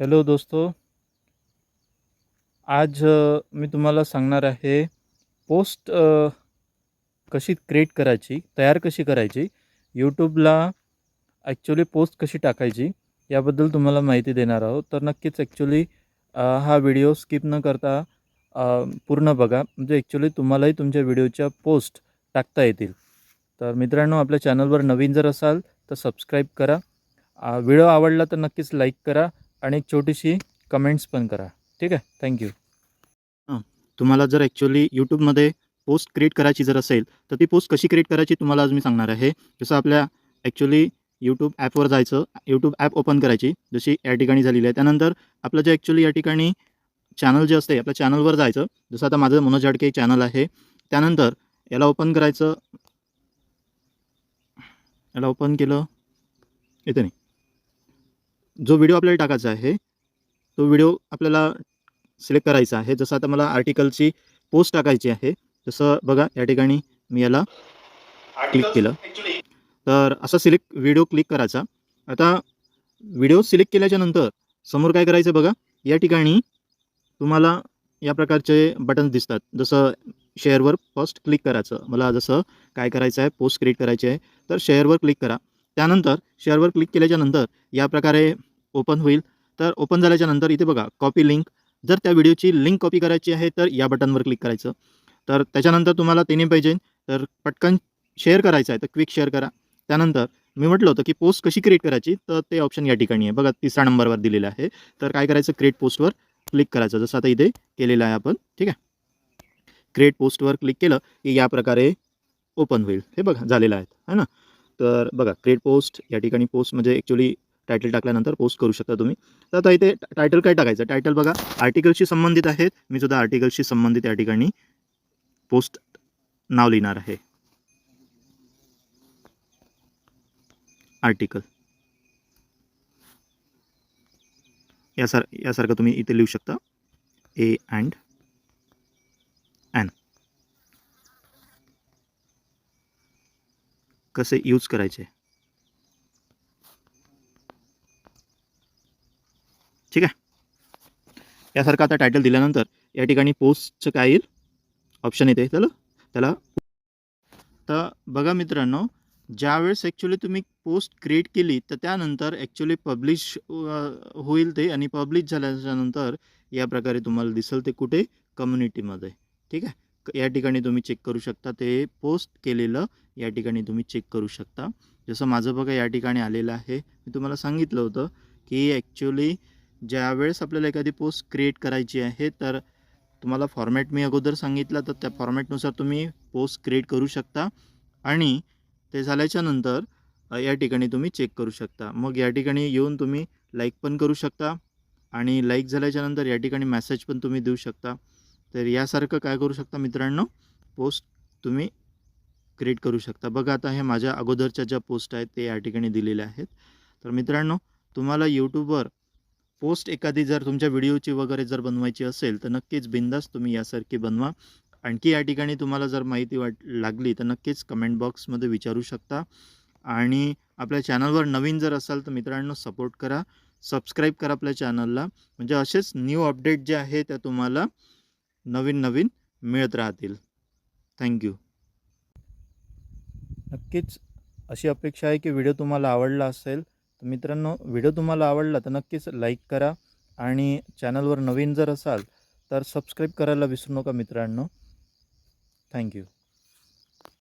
Hello दोस्तो. आज मी तुम्हाला सांगणार आहे पोस्ट कशी क्रिएट करायची तयार कशी करायची यूट्यूबला ॲक्च्युली पोस्ट कशी टाकायची याबद्दल तुम्हाला माहिती देणार आहोत. तर नक्कीच ॲक्च्युली हा व्हिडिओ स्किप न करता पूर्ण बघा. म्हणजे ॲक्च्युली तुम्हालाही तुमच्या व्हिडिओच्या पोस्ट टाकता येतील. तर मित्रांनो आपल्या चॅनलवर नवीन जर असाल तर सबस्क्राईब करा. व्हिडिओ आवडला तर नक्कीच लाईक करा. आणि एक छोटीशी कमेंट्स पण करा. ठीक आहे? थँक्यू तुम्हाला जर ॲक्च्युली यूट्यूबमध्ये पोस्ट क्रिएट करायची जर असेल तर ती पोस्ट कशी क्रिएट करायची तुम्हाला आज मी सांगणार आहे. जसं आपल्या ॲक्च्युली यूट्यूब ॲपवर जायचं यूट्यूब ॲप ओपन करायची जशी या ठिकाणी झालेली आहे. त्यानंतर आपलं जे ॲक्च्युली या ठिकाणी चॅनल जे असते आपल्या चॅनलवर जायचं. जसं आता माझं मनोज हाडके चॅनल आहे. त्यानंतर याला ओपन करायचं. याला ओपन केलं. येते नाही. जो व्हिडिओ आपल्याला टाकायचा आहे तो व्हिडिओ आपल्याला सिलेक्ट करायचा आहे. जसं आता मला आर्टिकलची पोस्ट टाकायची आहे जसं बघा या ठिकाणी मी याला क्लिक केलं. तर असा सिलेक्ट व्हिडिओ क्लिक करायचा. आता व्हिडिओ सिलेक्ट केल्याच्यानंतर समोर काय करायचं बघा या ठिकाणी तुम्हाला या प्रकारचे बटन्स दिसतात. जसं शेअरवर फर्स्ट क्लिक करायचं. मला जसं काय करायचं आहे पोस्ट क्रिएट करायची आहे तर शेअरवर क्लिक करा. त्यानंतर शेअरवर क्लिक केल्याच्यानंतर या प्रकारे ओपन होईल. तर ओपन झाल्याच्यानंतर इथे बघा कॉपी लिंक जर त्या व्हिडिओची लिंक कॉपी करायची आहे तर या बटनवर क्लिक करायचं. तर त्याच्यानंतर तुम्हाला तिन्ही पाहिजे. तर पटकन शेअर करायचं आहे तर क्विक शेअर करा. त्यानंतर मी म्हटलं होतं की पोस्ट कशी क्रिएट करायची? तर ते ऑप्शन या ठिकाणी आहे. बघा तिसऱ्या नंबरवर दिलेलं आहे. तर काय करायचं? क्रिएट पोस्टवर क्लिक करायचं. जसं आता इथे केलेलं आहे आपण ठीक आहे? क्रिएट पोस्टवर क्लिक केलं की या प्रकारे ओपन होईल. हे बघा झालेलं आहे है ना? तर बघा क्रिएट पोस्ट या ठिकाणी पोस्ट म्हणजे ॲक्च्युली टायटल टाकल्यानंतर पोस्ट करू शकता तुम्ही. तर आता इथे टायटल काय टाकायचं? टायटल बघा आर्टिकलशी संबंधित आहेत. मी सुद्धा आर्टिकलशी संबंधित या ठिकाणी पोस्ट नाव लिहिणार आहे. आर्टिकल यासार यासारखं तुम्ही इथे लिहू शकता. ए अँड कसे यूज करायचे? ठीक आहे. यासारखं आता टायटल दिल्यानंतर या ठिकाणी पोस्टचं काय येईल? ऑप्शन येते. त्याला त्याला तर बघा मित्रांनो ज्यावेळेस ॲक्च्युली तुम्ही पोस्ट क्रिएट केली तर त्यानंतर ॲक्च्युली पब्लिश होईल ते आणि पब्लिश झाल्याच्यानंतर या प्रकारे तुम्हाला दिसेल ते कुठे? कम्युनिटीमध्ये ठीक आहे? या ठिकाणी तुम्ही चेक करू शकता. ते पोस्ट केलेलं या ठिकाणी तुम्ही चेक करू शकता. जसं माझं बघा या ठिकाणी आलेलं आहे. मी तुम्हाला सांगितलं होतं की ॲक्च्युली ज्यावेळेस आपल्याला एखादी पोस्ट क्रिएट करायची आहे तर तुम्हाला फॉर्मॅट मी अगोदर सांगितलं तर त्या फॉर्मॅटनुसार तुम्ही पोस्ट क्रिएट करू शकता. आणि ते झाल्याच्यानंतर या ठिकाणी तुम्ही चेक करू शकता. मग या ठिकाणी येऊन तुम्ही लाईक पण करू शकता आणि लाईक झाल्याच्यानंतर या ठिकाणी मेसेज पण तुम्ही देऊ शकता. तर यासारखं काय करू शकता मित्रांनो? पोस्ट तुम्ही क्रिएट करू शकता. बघा आता हे माझ्या अगोदरच्या ज्या पोस्ट आहेत ते या ठिकाणी दिलेल्या आहेत. तर मित्रांनो तुम्हाला यूट्यूबवर पोस्ट एखादी जर तुमच्या व्हिडिओची वगैरे जर बनवायची असेल तर नक्कीच बिंदास तुम्ही यासारखी बनवा. आणखी या ठिकाणी तुम्हाला जर माहिती वाट लागली तर नक्कीच कमेंट बॉक्समध्ये विचारू शकता. आणि आपल्या चॅनलवर नवीन जर असाल तर मित्रांनो सपोर्ट करा. सबस्क्राईब करा आपल्या चॅनलला म्हणजे असेच न्यू अपडेट जे आहे त्या तुम्हाला नवीन नवीन मिळत राहतील. थँक्यू नक्कीच अशी अपेक्षा आहे की व्हिडिओ तुम्हाला आवडला असेल तर मित्रांनो व्हिडिओ तुम्हाला आवडला तर नक्कीच लाईक करा आणि चॅनलवर नवीन जर असाल तर सबस्क्राईब करायला विसरू नका मित्रांनो. थँक्यू